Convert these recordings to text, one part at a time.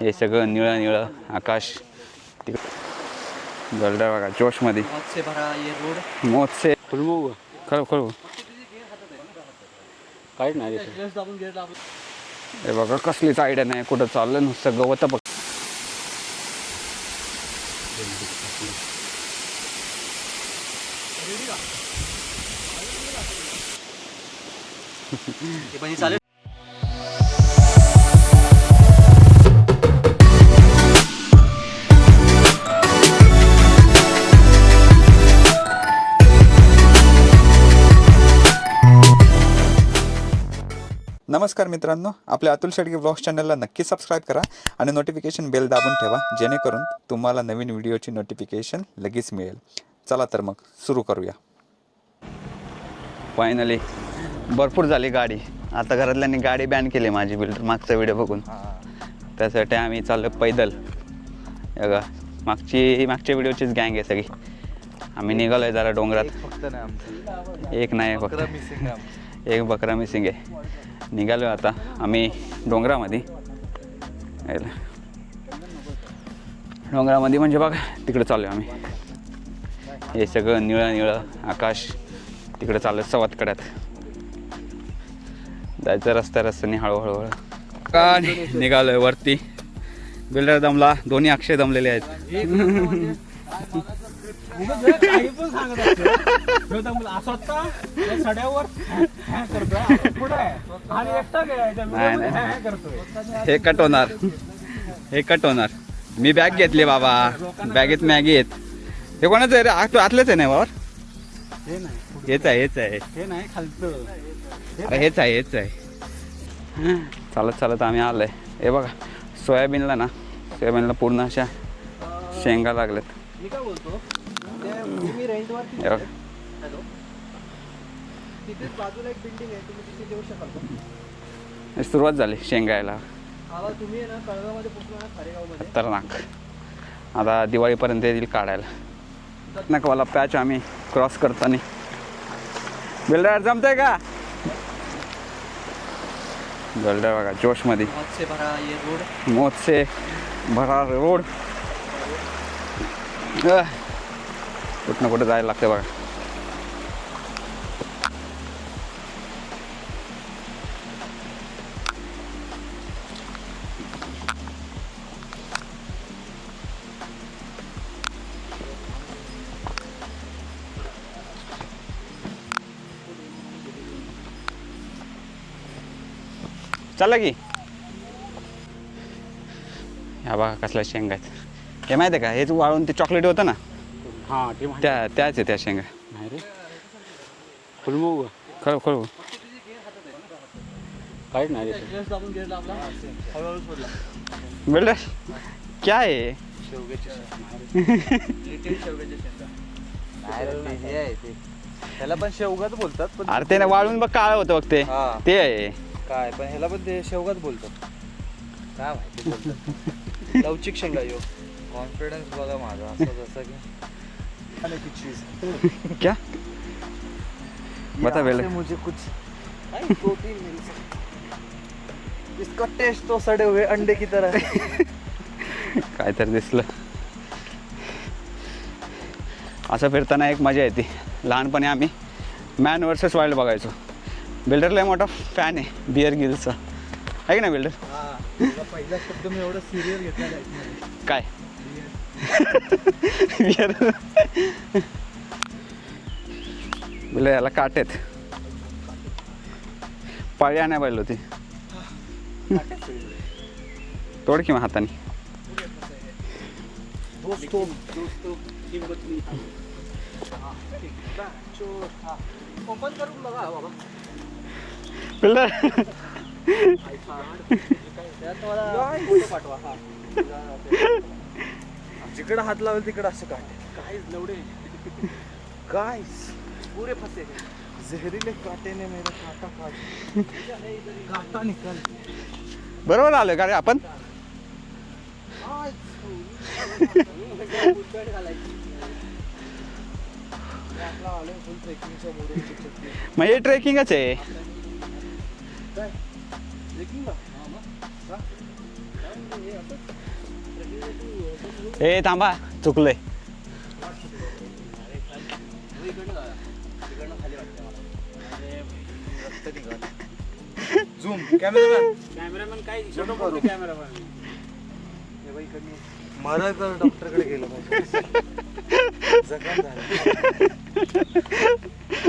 हे सगळं निळं निळं आकाश तिकडं बघा जोशमध्ये. से भरा ये मोजसे. फुलमू खरं खरं काहीच नाही हे बघा कसलीच आयडिया नाही कुठं चाललं नुसतं गवत बघ. चालेल? मित्रांनो आपल्या अतुल शेडगे ब्लॉग्स चॅनलला नक्की सबस्क्राईब करा आणि नोटिफिकेशन बेल दाबून ठेवा जेणेकरून तुम्हाला नवीन व्हिडिओची नोटिफिकेशन लगेच मिळेल. चला तर मग सुरू करूया. फायनली भरपूर झाली गाडी. आता घरातल्यांनी गाडी बॅन केली माझी बिल्डर मागचा व्हिडिओ बघून. त्यासाठी आम्ही चाललो पैदल. बघा मागची मागच्या व्हिडिओचीच गँग आहे सगळी. आम्ही निघालो आहे जरा डोंगरात. फक्त नाही आमचं. एक नाही फक्त. मिसिंग आहे आमचं. एक बकरा मिसिंग आहे. निघालो आता आम्ही डोंगरामध्ये. डोंगरामध्ये म्हणजे बघा तिकडे चाललो आम्ही. हे सगळं निळं निळं आकाश तिकडे चाललं सवातकड्यात. जायचं रस्त्या रस्त्याने हळूहळू हळू का निघालोय वरती. बिल्डर दमला दोन्ही अक्षय दमलेले आहेत. काही पण सांगत सड्यावर हॅ करतोय पुढं. आणि एकटा करतोय. कट होणार. हे कट होणार. मी बॅग घेतली बाबा. बॅगेत मॅगी आहेत. हे कोणाचं आहे रे? तू आतलेच आहे ना हे नाही. हेच आहे हेच आहे. हे नाही खालचं. अरे हेच आहे हेच आहे. चालत चालत आम्ही आलोय. हे बघा सोयाबीनला ना सोयाबीनला पूर्ण अशा शेंगा लागल्यात. मी काय बोलतो? सुरुवात झाली शेंगा यायला आवा तुम्ही आहे ना कळगावमध्ये पोहोचला ना खारेगावमध्ये. खतरनाक. आता दिवाळीपर्यंत येतील काढायला. नकवाला पॅच आम्ही क्रॉस करताना. बिल्डर जमतंय का? बिल्डर बघा जोशमध्ये. मौत से भरा रोड. कुठं कुठं जायला लागते बघा. चला की. ह्या बघा कसल्या शेंगा आहेत. हे माहिती आहे का? हेच वाळून ते चॉकलेट होतं ना? हा ते माहिती त्या त्याच आहे त्या शेंगा. नाही रे. फुलमू खरं खरं काहीच नाही रे. बिल्डर क्या आहे? हे ह्याला पण शेवगाच बोलतात पण अरे ते ना वाळून बघ काळ होतं बघ ते. हा. ते आहे. काय पण ह्याला पण ते शेवगाच बोलतात. काय माहिती बोलतात. लवचिक शेंगा यो. कॉन्फिडन्स बघा माझा असं जसं की. आणि ती चीज। क्या? बता से मुझे कुछ प्रोटीन मिल सकता। इसका टेस्ट तो सड़े हुए अंडे की तरह है। काय तर दिसलं। असं फिरताना एक मजा येते. लहानपणी आम्ही मॅन वर्सेस वाईल्ड बघायचो. बिल्डरला मोठा फॅन आहे बिअर गिलचा आहे का ना बिल्डर? पहिला शब्द मी एवढं सिरियस घेतला काय? बिल्डर याला काटेत पाळी आणाय पाहिजे होती. तोड किंवा हाताने. पाठवा हा. जिकडं हात लावेल तिकडं असं काटे काहीच लवडे काय पुरे फसे. जहरीले काटे ने मेरा काटा काट. काटा निकल. बरोबर आलोय का रे आपण? हे ट्रेकिंगच आहे. ए थांबा. चुकलंय. झूम. कॅमेरा कॅमेरामॅन काय कॅमेरामॅन. मला तर डॉक्टरकडे गेलं पाहिजे जखम झाली.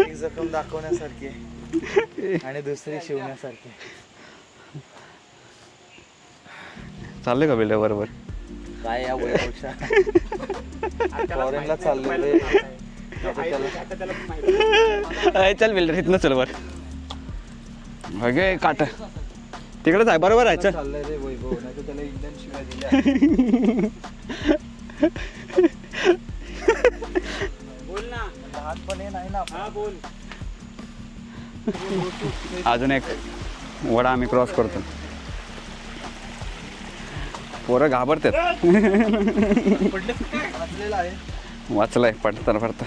एक जखम दाखवण्यासारखी आहे. आणि दुसरी शिवण्यासारखी आहे. चाललंय का बिल्डर बरोबर. काय या वैभवच्या? फॉरेनला चाललो रे आता त्याला अय, चल बिल्डर इथनं चल वर. अगे काट. तिकडेच आहे बरोबर आहे चल. चाललंय रे वैभव नाही तर त्याला इंडियन शिवाय दिल्या बोल ना. लहानपणी नाही ना हा बोल. अजून एक. वडा आम्ही क्रॉस करतो. पोरं घाबरतात. पडले आहे वाचलंय पडता पडता.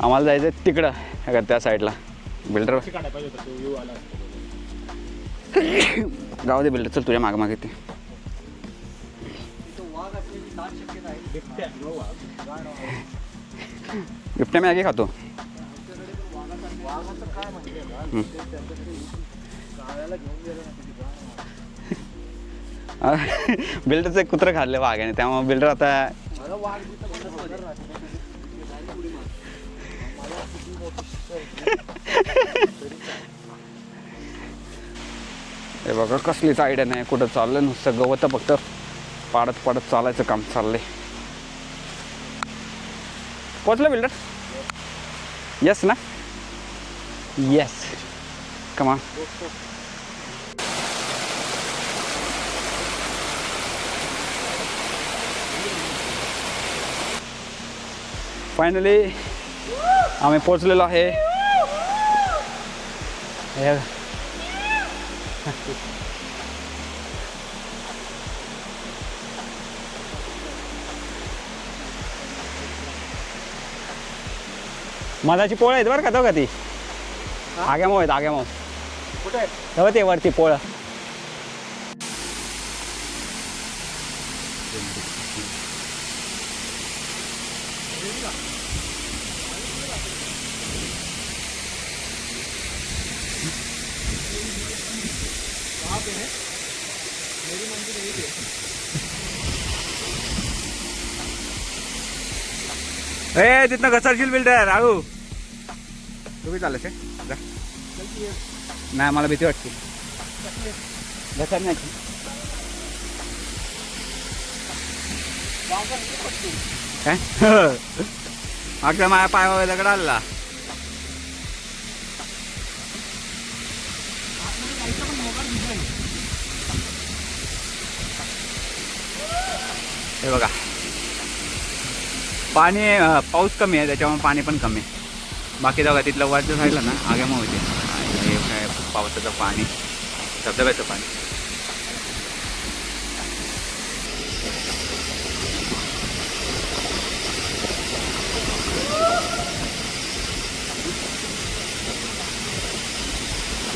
आम्हाला जायचं तिकडं का त्या साईडला. बिल्डर गाव जाऊ दे बिल्डर चल तुझ्या माग मागे ते आहे बिबट्या मी आगे खातो बिल्डरचं एक कुत्रं खाल्लं वाघाने. त्यामुळे बिल्डर आता हे बघा कसलीच आयडिया नाही. कुठं चाललं नुसतं गवत फक्त पाडत पाडत चालायचं काम चाललंय. पोचलं बिल्डर? येस ना? येस कमा फायनली आम्ही पोचलेलो आहे. मधाची पोळं आहेत बरं का तो? का ती आग्यामो आहेत आग्यामो. कुठे ते वरती पोळं. ए तिथनं घसरशील बिल्डर आळू तुम्ही चाललं ते जा। नाही मला भीती वाटते. घसरण्याची काय? मागच्या माझ्या पायावर दगड आला हे बघा. पाणी पाऊस कमी आहे त्याच्यामुळे पाणी पण कमी आहे. बाकी जगा तिथलं वरच्या राहिलं ना आग्यामुळे होते. काय पावसाचं पाणी धबधब्याचं पाणी.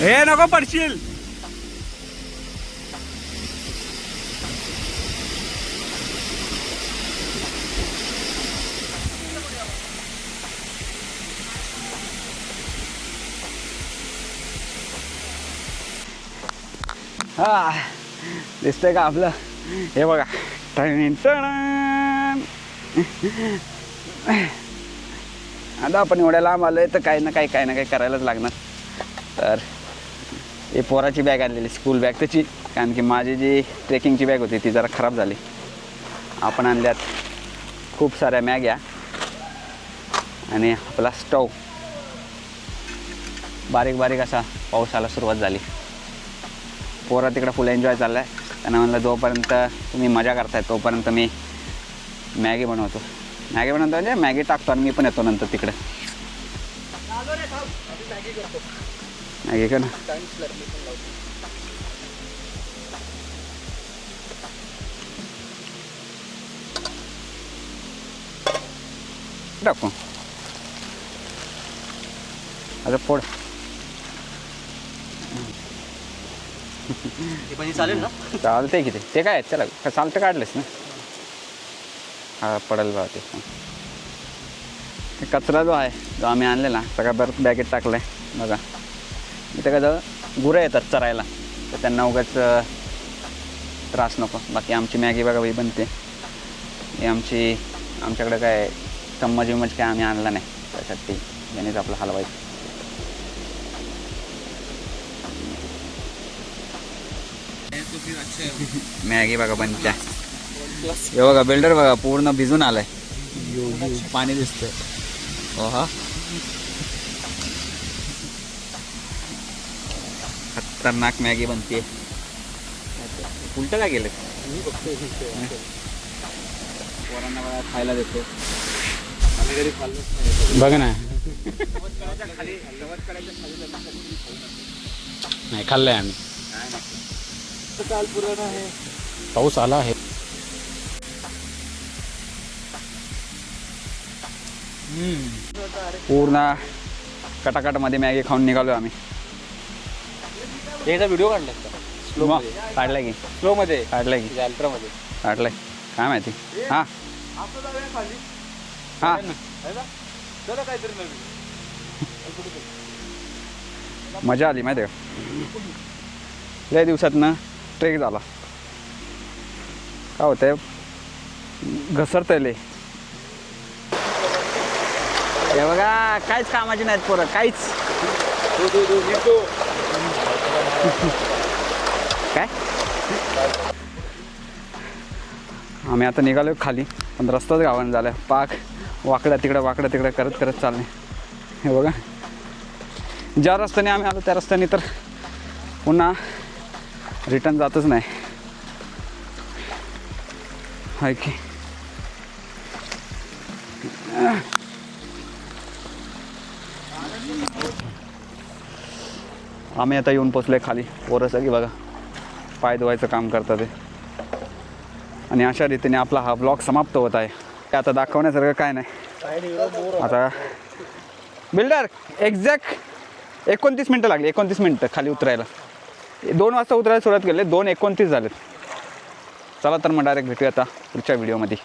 हे नको पडशील. हा दिसतंय का आपलं? हे बघा. टन टन. आता आपण एवढ्या लांब आलोय तर काही ना काही काही ना काही करायलाच लागणार. तर ही पोराची बॅग आणलेली स्कूल बॅग त्याची कारण की माझी जी ट्रेकिंगची बॅग होती ती जरा खराब झाली. आपण आणल्यात खूप साऱ्या मॅग्या आणि आपला स्टव बारीक बारीक असा पावसाला सुरुवात झाली. पोरा तिकडं फुल एन्जॉय चालला आहे त्यांना म्हणलं जोपर्यंत तुम्ही मजा करताय तोपर्यंत मी मॅगी बनवतो. मॅगी बनवतो म्हणजे मॅगी टाकतो आणि मी पण येतो नंतर तिकडे. मॅगी का ना. टाकू. आता फोड. ते पण चालेल ना? चालतंय किती ते. काय चला का चालतं काढलेस ना? हा पडेल बा ते. ते कचरा जो आहे जो आम्ही आणलेला सगळा बरं बॅगेत टाकलाय. बघा. इथं कसं गुरं येतात चरायला. तर त्यांना उगाच त्रास नको. बाकी आमची मॅगी बघा बाई बनते. ही आमची आमच्याकडे काय चम्मच विम्मच काय आम्ही आणला नाही. त्यासाठी यानेच आपलं हलवायचं. मॅगी बघा बनत्या हे बघा बिल्डर बघा पूर्ण भिजून आलाय. पाणी दिसतंय. हो हा खतरनाक मॅगी बनते उलट काय गेलं पोरांना खायला देतो. कधी खाल्लंच बघ ना. नाही खाल्लंय आम्ही. काल पुराण आहे पाऊस आला आहे. पूर्ण कटाकटमध्ये मॅगी खाऊन निघालो आम्ही. याचा व्हिडिओ काढला का? स्लो काढलाय की. स्लो मध्ये? काढलाय की. अल्ट्रा मध्ये. काढलाय. काय माहिती? हां. हां. मजा आली माहिती आहे का? लय दिवसातनं ट्रेक झाला. काय होतंय? घसरतंय लय. हे बघा काहीच कामाची नाहीत पोरं काहीच. काय? आम्ही आता निघालो खाली पण रस्ताच गावानं झाला पाक वाकड्या तिकडं वाकड्या तिकडं करत करत चालणे हे बघा. ज्या रस्त्याने आम्ही आलो त्या रस्त्याने तर पुन्हा रिटर्न जातच नाही. हाय की. आम्ही आता येऊन पोचलोय खाली. पोरं की बघा. पाय धुवायचं काम करतात ते. आणि अशा रीतीने आपला हा ब्लॉग समाप्त होत आहे. ते आता दाखवण्यासारखं काय नाही. आता बिल्डर एक्झॅक्ट एकोणतीस मिनटं लागली. एकोणतीस मिनटं खाली उतरायला. दोन वाजता उतरायला सुरुवात केली दोन एकोणतीस झालेत चला तर मग डायरेक्ट भेटूया आता पुढच्या व्हिडिओमध्ये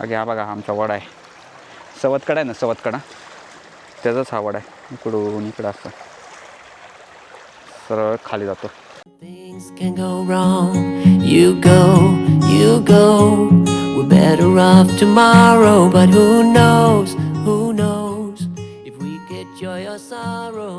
अगे हा बघा आमचा वडा आहे सवतकडा आहे ना सवतकडा त्याचाच हा वडा आहे इकडून इकडं असं सरळ खाली जातो Things can go wrong. You go, you go. We're better off tomorrow, but who knows? Who knows if we get joy or sorrow?